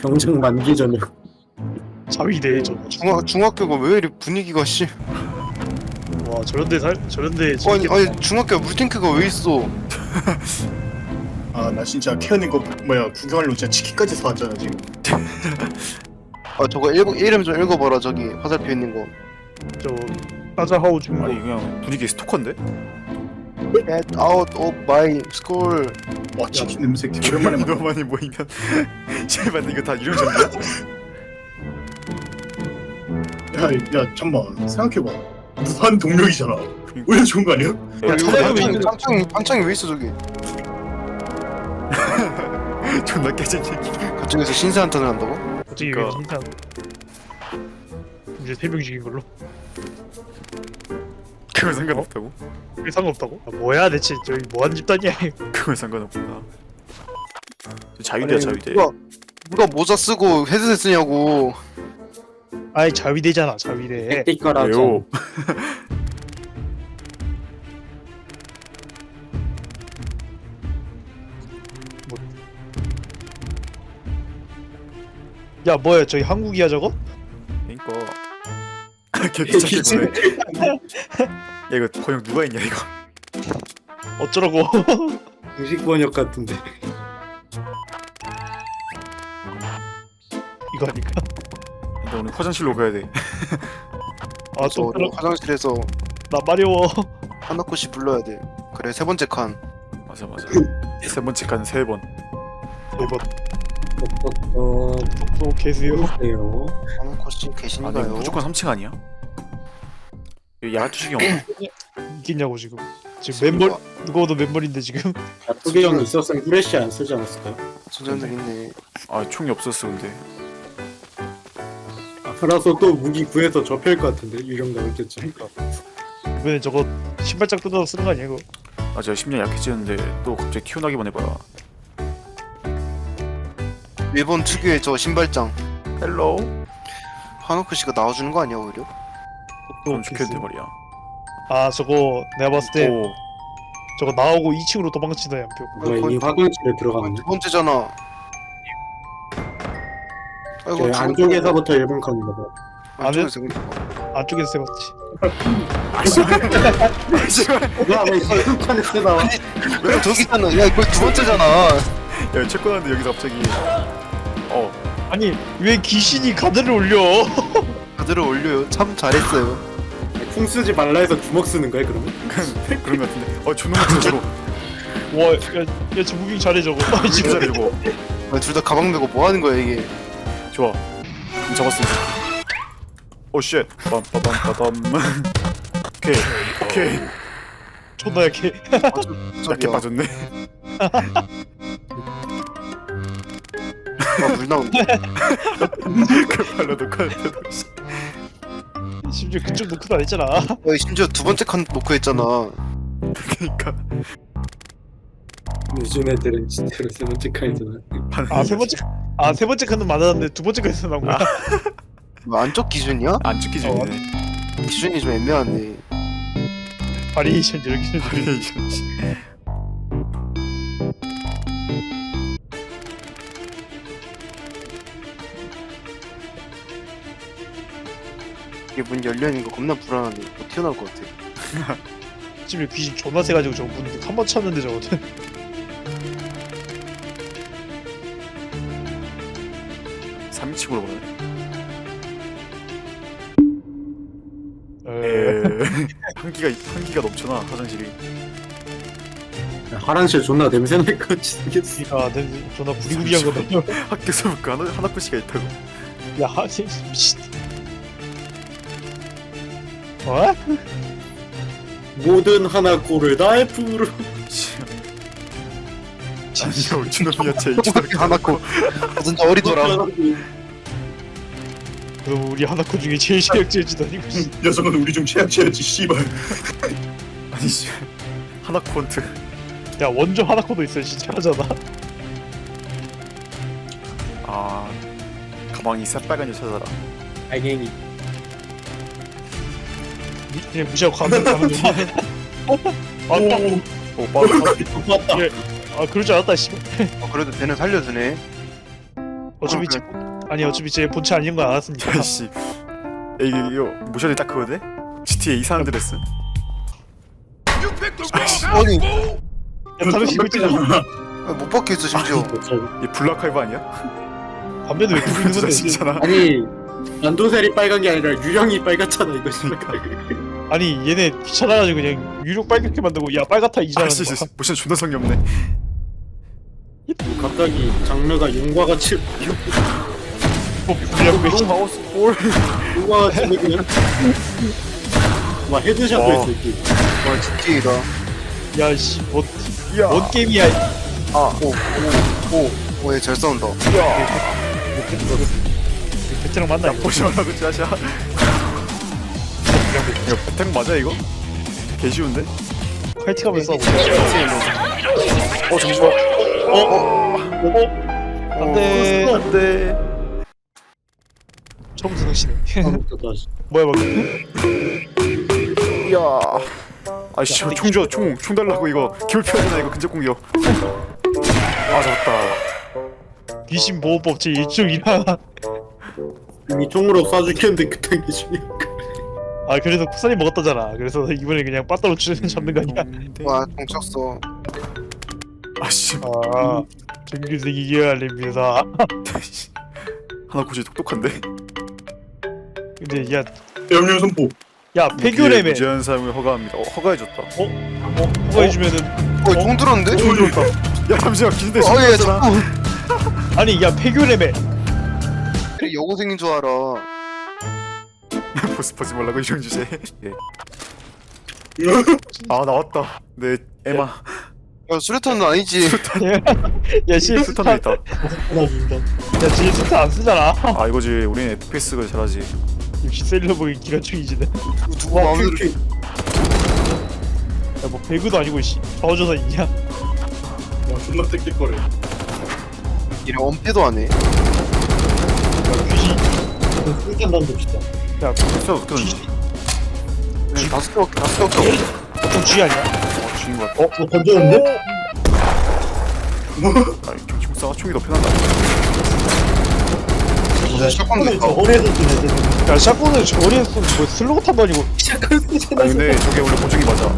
병장 만기 전에 자위대 저. 중학 중학교가 왜 이리 분위기가 씨? 와 저런데 살 저런데 아니. 아니 중학교 물탱크가 왜 있어? 아 나 진짜 케어님 거 뭐야 구경하려고 진짜 치킨까지 사왔잖아 지금 아 저거 읽어, 이름 좀 읽어봐라 저기 화살표 있는 거. 저 따자하오 중고. 아니 그냥 분위기 스토커인데? Get out of my school. 와 치킨 냄새 개 오랜만에 맡아 너만이 모이면 제발 이거 다 이름 전이야? 야 야 잠만 생각해봐 무한 동력이잖아 오히려 좋은 거 아니야? 야, 차량이 있는- 방창이 방창이 왜 있어 저기? 존나 깨진 얘기 갑자기서 신세 한탄을 한다고? 갑자기 왜 그러니까. 인상. 이제 세명 죽인 걸로. 그건 상관없다고? 그게 상관없다고? 아, 뭐야 대체 저기 뭐하는 집단이야? 이거. 그건 상관없다 자유대야 자유대 누가 누가 모자 쓰고 헤드셋 쓰냐고. 아이 자위대잖아 자위대. 띠까라죠 왜요? 야 뭐야 저기 한국이야 저거? 그니까 걔 미쳤겠네 야 이거 번역 누가 했냐 이거 어쩌라고? 공식 번역 같은데 이거 아닐까? 나 오늘 화장실로 가야 돼 아또 저 화장실에서 나 마려워. 하나코 씨 불러야 돼. 그래 세 번째 칸. 맞아 맞아 세 번째 칸 세번 네번 어또 계세요. 보세요 하나코 씨아 근데 계신가요? 무조건 3층 아니야? 야투식이 없나? 있겠냐고 지금. 지금 멤버 누가 봐도 멤버인데 지금. 야투기 형 있었으면 후레쉬 안 쓰지 않았을까요? 선생들 있네. 아 총이 없었어 근데 알아서 또 무기 구해서 접힐 것 같은데 유령 나올 때쯤 이번에 저거 신발장 뜯어서 쓰는 거 아니야 이거? 아 제가 10년 약해지는데 또 갑자기 튀어나기만 해봐라 일본 특유의 저 신발장. 헬로우 하나코 씨가 나와주는 거 아니야 오히려? 또 그럼 죽겠는데. 말이야 아 저거 내가 봤을 때 오 저거 나오고 2층으로 도망치다 연표. 뭐야 이미 화장실에 들어갔네 두 번째잖아. 아이고 안쪽에서부터 일본 칸인가 봐 안쪽에서 안쪽에서 세봤지. 야왜 일본 칸에서 나와 왜 저기 있잖아. 야 이거 두 번째잖아. 야 체크하는데 여기서 갑자기 어 아니 왜 귀신이 가드를 올려? 다들 올려요. 참 잘했어요. 풍 쓰지 말라 해서 주먹 쓰는 거야 그러면? 그런 거 같은데. 어 존나 같은 저로 와 야 야 저 무빙 잘해 저거. 아, 진짜. 지금 이거. 둘 다 가방 메고 뭐 하는 거야 이게? 좋아. 그럼 잡았어 오쉣. 빰빠밤빠밤 오케이 오케이 존나 약해. 약게 빠졌네. 아 물 나온다. 그 발로 녹화했대도 심지어 그쪽 노크도 안 했잖아. 야, 심지어 두 번째 칸 놓고 했잖아. 그니까 요즘 애들은 진짜로 세 번째 칸에서 아세 번째 아 세 번째 칸은 맞았는데 두 번째 칸에서 나온 거야. 뭐 안쪽 기준이야? 안 찍기 전이네 기준이 좀 애매하네. 바리에이션 이렇게. 이게 문 열려 있는 거 겁나 불안하네. 뭐 튀어나올 것 같아. 심지어 귀신 존나 세가지고 저거 문 한 번 쳤는데 저거든. 삼층으로 보네 에... 에 한기가 한기가 넘쳐나 화장실이 화장실 존나 냄새 날것 같이 생겼어 아, 냄새 존나 부리부리한 거든요. 학교에서 그 하나 하나코씨가 있다고 야, 하- 미친. 어? 모든 하나 꼴을 나의 품으로 진짜 우주놈이야 제일 초등학교 하나코. 진짜 어리더라. 그럼 우리 하나코 중에 제일 실력자지다니. 녀석은 우리 좀 최악체였지 씨발 아니 씨 하나코한테 야, 원조 하나코도 있어, 진짜 하잖아. 아 가방이 새빨간 여 찾아라 알갱이 미- 그냥 무시하고 가면 가면 돼. 아, 딱, 오 빠르다 맞다 아, 그럴 줄 알았다, 씨. 어, 그래도 쟤는 살려주네. 어차피 제, 아니 어차피 제 본체 아닌 건 알았으니까. 아이씨 이게 이거 모션이 딱 그거네? GTA 이상한 드레스 아니 야, 다른 식구 있잖아. 못 박혀있어 심지어 얘 블랙하이브 아니야? 담배도 왜 들고 있는 건데? 자식이잖아 아니 난도셀이 빨간 게 아니라 유령이 빨갛잖아 이거 아니 얘네 귀찮아가지고 그냥 유력 빨갛게 만들고 야 빨갛다 이지라는 아씨 거야. 모션 존나 성의 없네. 갑자기 장르가 용과 같이 뭐롱 마우스 볼 용과 같이 그냥? 와 헤드샷도 와. 했어 이게. 와 GTA다 야씨 뭔, 야. 뭔 게임이야? 아오오오얘 잘 싸운다 베테랑 맞나 이거? 보지 말라고 짜샤 이거 배탱 맞아 이거? 개 쉬운데? 파이팅 하면서 싸우고. 어 잠시만 안돼. 안돼 처음부터 당신이. 처음부터 다시 뭐야 방금? 야 아이씨 총 줘, 총, 총 달라고 이거 기울 펴잖아 이거 근접 공격 아 잡았다 귀신 보호법 제 1종이라. 이미 총으로 쏴 죽였는데 그딴 게 중요해 아 그래서 쿠사리 먹었다잖아. 그래서 이번에 그냥 빠따로 주는 잡는 거 아니야? 와총 쳤어 아씨 아 정규생 이겨야 합니다. 하나 고지 똑똑한데 근데 야, 염료 선포 야 폐교래매. 무제한 사용을 허가합니다 어 허가해줬다 어? 허가해주면은 어총 들었는데? 야 잠시만 기준대 어얘 자꾸 아니 야 폐교래매. 여고생인 줄 알아? 보스 보지 말라고 이런 주제. 예. 아 나왔다. 내 에마. 야 수류탄은 아니지. 야 CS 스탄도 있다. 하나 준다 야 CS 안 쓰잖아. 아 이거지. 우리는 FPS가 잘하지. 역시 셀러보기 기관총이지네. 누구 마음대로 야뭐 배그도 아니고 씨. 좌우조사 있냐? 와 존나 땡땡거려 얘네 엄폐도 안 해 귀신 술잔 던집시다. 야 진짜 어떻게 얘네 다섯 개 밖에 다섯 개 밖에 없어 G 아니야? 어 죽인 것 같아. 어? 뭐 던졌는데? 아 경치국사가 총이 더 편하다. 무슨 샷건 저 냈다. 허리에서 쓰네 야 샷건을 저리에 쏘뭐 슬로건탄도 아니고. 샷건 쓰잖아. 아 근데 저게 원래 보정이 맞아.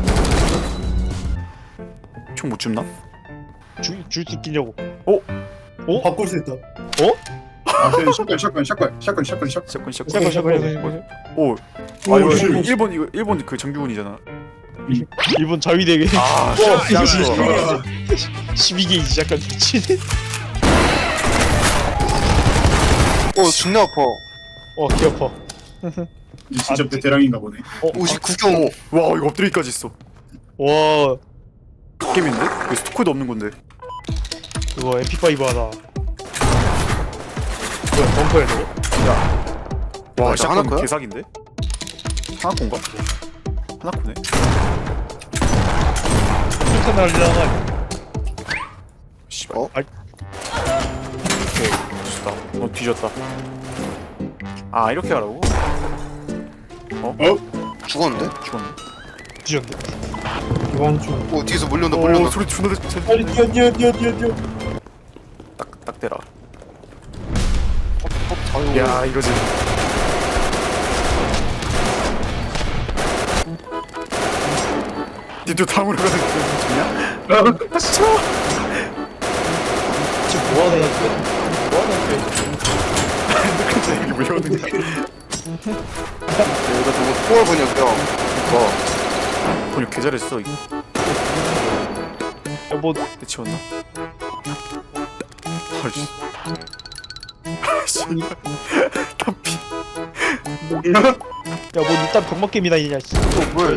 총 못 줍나? 줄수 있겠냐고. 바꿀 수 있다 아, 저 샷건, 샷건, 샷건, 샷건, 샷건, 샷건. 샷건 샷건 샷건, 샷건. 뭐지? 오, 아 이거 씨. 일본 이거 일본 그 정규군이잖아. 일본 자위대게 아, 어, 야, 이거. 12게이지 약간 미친 어 존나 아파 어 귀여워 이 진짜 아, 베테랑인가 보네. 59.5 와 이거 엎드리기까지 있어. 와 게임인데? 왜 스토커도 없는 건데? 그거 MP5 하나 뭐야 벙커야 저거? 와, 나 샷건 하나코야? 개사기인데? 하나코인가? 하나 코네. 폭탄 날리는 거 아니야? 씨발. 어? 오케이, 좋다. 너 뒤졌다. 아 이렇게 하라고? 죽었는데? 죽었네. 뒤졌네. 기관총 어 뒤에서 몰려온다 오, 몰려온다 소리 존나 잘. 빨리 뛰어 뛰어 뛰어 뛰어 뛰어 딱 딱 대라. 어 자유 야 이거지. 니도 다음으로 가서 좋냐? 지금 뭐 하는 거야? 뭐 하는 거야? 근데 이게 왜 오는 거야? 얘가 저거 포월 번역이야 와 번역 개 잘했어 이거 야뭐 해치웠나? 아이씨 아이씨 담비 야뭐 일단 병맛 게임이나 이냐 씨. 어 뭐야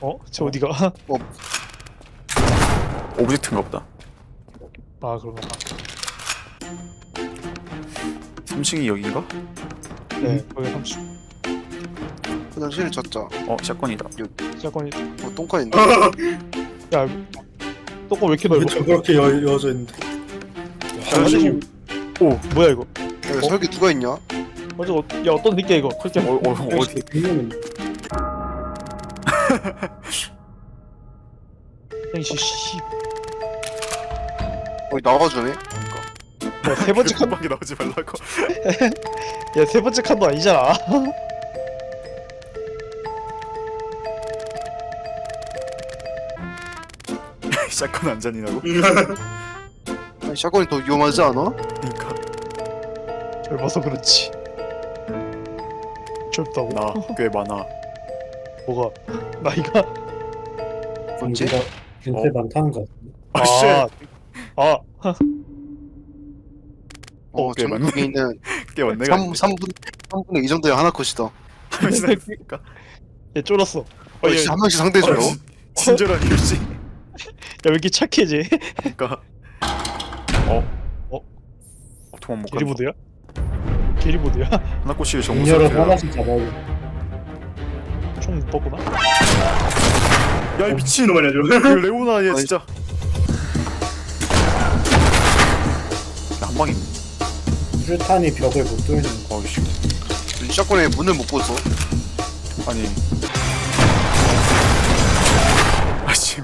어? 저 어디가? 오브젝트인가 보다 아 그런가. 3층이 여긴가? 네 거기 30. 화장실 찾자 어 샷건이다 샷건이. 어 똥칸인데 야 똥꼬 왜 이렇게 넓어? 저 그렇게 여, 여져 있는데 화장실 오 뭐야 이거? 야 설계 누가 있냐? 어저 어, 야 어떤 새끼야 이거? 그렇게 어, 어, 어디 씨 씨. 어 나와주네 야 세 번째 칸, 방에 나오지 말라고. 야세 번째 칸도 아니잖아. 샷건 안 잔인하고. 아니, 샷건이 더 위험하지 않아? 그러니까 젊어서 그렇지. 젊다고? 나 꽤 많아. 뭐가 나이가? 언제? 경제가 경제 많다는 거 같은데. 아 씨. 아, 어, 꽤 많네. 전국에 있는 꽤 왔네. 3, 3분, 3분의 2 정도의 하나 컷이다. 한 지났으니까. 얘 쫄았어. 어, 어, 야, 씨, 한 명씩 상대해줘요. 어, 진- 친절한 교씨. 야왜 이렇게 착해지? 그러니까. 어. 어? 어 도망 못 간다. 게리보드야? 게리보드야? 하나 꼬시기 정보 인여를 상태야. 하나씩 잡아야 총못 뽑구나? 야이 미친. 미친놈 아니야 그저 레오나 얘 진짜. 나한 방이. 수류탄이 벽을 못 뚫는 거. 어이씨. 샷건에 문을 못 보서. 아니. 아씨.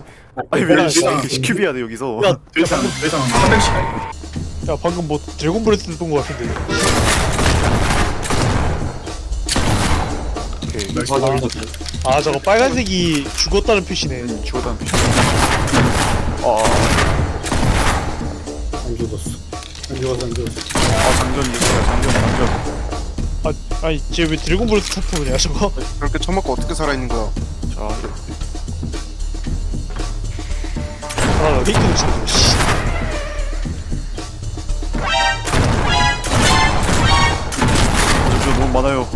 아니 왜. 이렇게 시큐비야 돼 여기서. 야, 대상 대상 한 명씩 야 방금 뭐 드래곤브레스 했던 거 같은데 오케이. 아 저거 빨간색이 죽었다는 표시네 죽었다는 표시. 아, 안 죽었어. 안 죽었어 안 죽었어. 아 장전 이거야 장전 장전. 아, 아니 쟤 왜 드래곤브레스 타프냐 저거 그렇게 처먹고 어떻게 살아있는 거야? 자아 히트를 치는 씨 점점 너무 많아요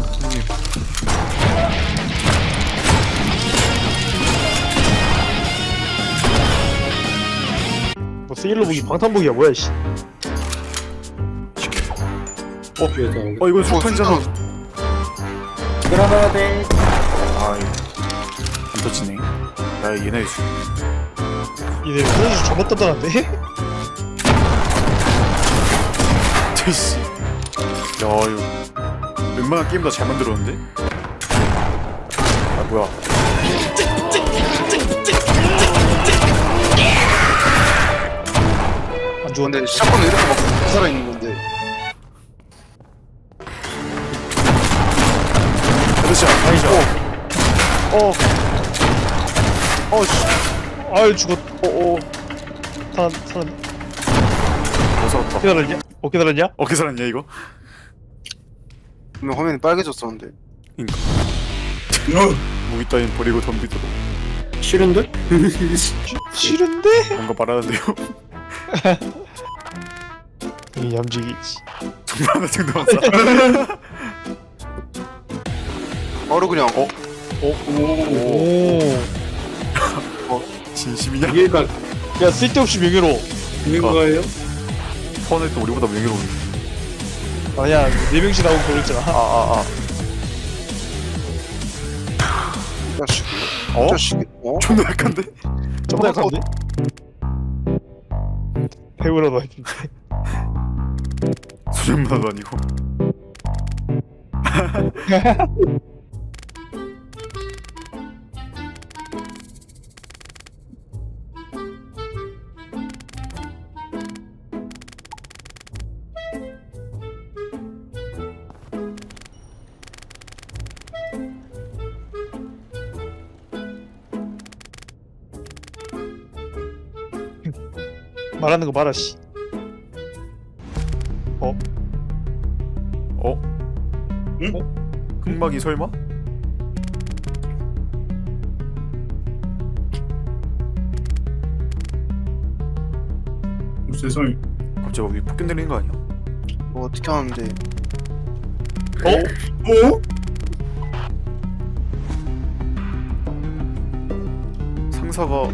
세일러 무기 방탄복이야 뭐야 씨 오고. 어 이건 소탄이잖아. 들어가야 돼. 아이 안 터지네. 야 얘네 수- 얘네 저번 단단한데? 제씨. 야 이거 웬만한 게임 다잘 만들었는데? 아 뭐야? 근데 샷건에 이렇게 막 살아있는 건데. 그렇지 아니죠. 어. 어. 씨. 아유 죽었 어 어. 살았 살았 무서웠다. 어떻게 살았냐? 어떻게 살았냐? 어떻게 살았냐 이거? 분명 화면이 빨개졌었는데. 어, 무기 따윈 버리고 덤비도록 싫은데? 싫은데? 뭔가 말하는데요. 이 얌지기 정말 하나 정도만 쏴. 바로 그냥 어? 오. 진심이냐? 이해가 야 쓸데없이 명예로워 있는 어. 거예요? 펀을 또 우리보다 명예로운. 아니야 네 명씩 나오고 그랬잖아 아아 아. 자식. 어? 자식. 어? 존나 약한데? 저보다 약한데? 배우라도 했는데 소년만도 아니고. 말하는 거 봐라 씨 어? 응? 흑막이 설마? 세상에 갑자기 여기 폭격 내리는 거 아니야? 뭐 어떻게 하는데? 어? 상사가 어?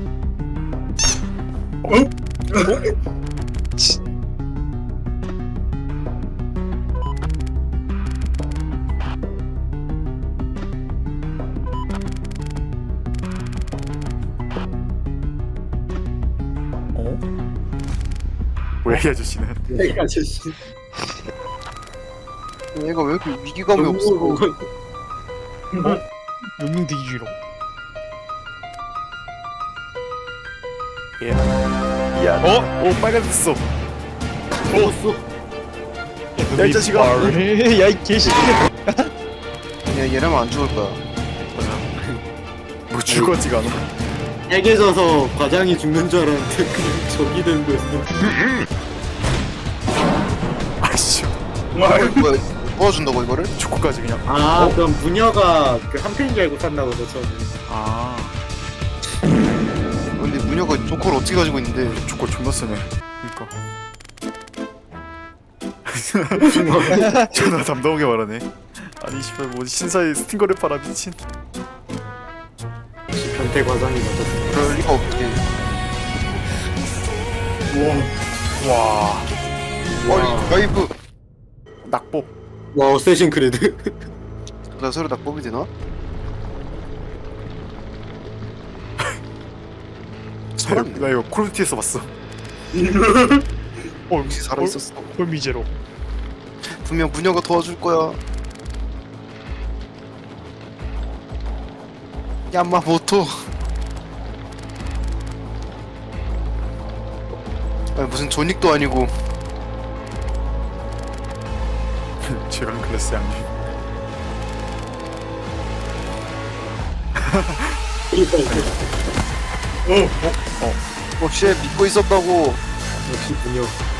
어? 뭐야 이 아저씨는? 이 아저씨. 얘가 왜 이렇게 위기감이 없어? 명령대기주의로 야. 야. 어? 오 빨간색 어 죽었어. 야이 자식아. 야이 개새끼. 야 얘라면 안 죽을 거야. 뭐 죽어지가 않아. 깨개져서 과장이 죽는 줄 알았는데 그냥 적이 된 거였어. 아이씨. 와 뭐야 도와준다고 이거를? 축구까지 그냥. 아 그럼 무녀가 그한 팬인 줄 알고 샀나 보다 처음에 아 무녀가 조커를 어떻게 가지고 있는데 축구 존나 세네. 그니까. 존나 담담하게 말하네. 아니 씨발 뭐 신사에 스팅거를 팔아 미친. 변태 과장이 맞았어 그럴 리가 없지. 와. 와. 아니 가이브 낙법. 와 어쌔신 크리드. 나 서로 다 뽑이 되나? 살았네 나 이거 콜오브티에서 봤어. 어 역시 살아 있었어. 홀미제로. 분명 무녀가 도와줄 거야. 야마모토. 아니 무슨 조닉도 아니고. 제강 클래스 양님 어, 믿고 있었다고? 역시 무녀 그럼 이제 알려드려도 되겠네요.